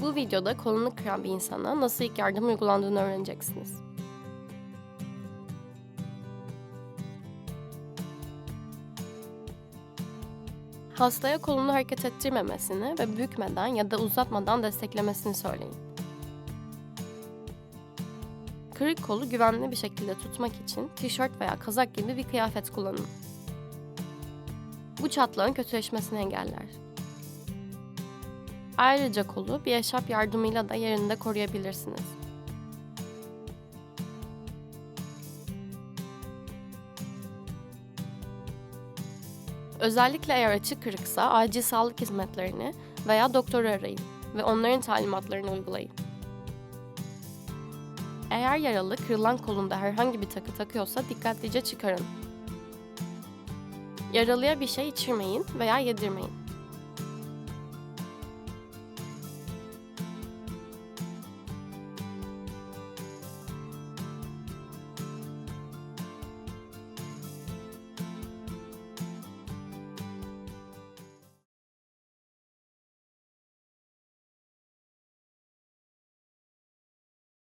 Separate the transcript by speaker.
Speaker 1: Bu videoda kolunu kıran bir insana nasıl ilk yardım uygulandığını öğreneceksiniz. Hastaya kolunu hareket ettirmemesini ve bükmeden ya da uzatmadan desteklemesini söyleyin. Kırık kolu güvenli bir şekilde tutmak için tişört veya kazak gibi bir kıyafet kullanın. Bu çatlağın kötüleşmesini engeller. Ayrıca kolu bir eşarp yardımıyla da yerinde koruyabilirsiniz. Özellikle eğer açık kırıksa acil sağlık hizmetlerini veya doktoru arayın ve onların talimatlarını uygulayın. Eğer yaralı kırılan kolunda herhangi bir takı takıyorsa dikkatlice çıkarın. Yaralıya bir şey içirmeyin veya yedirmeyin.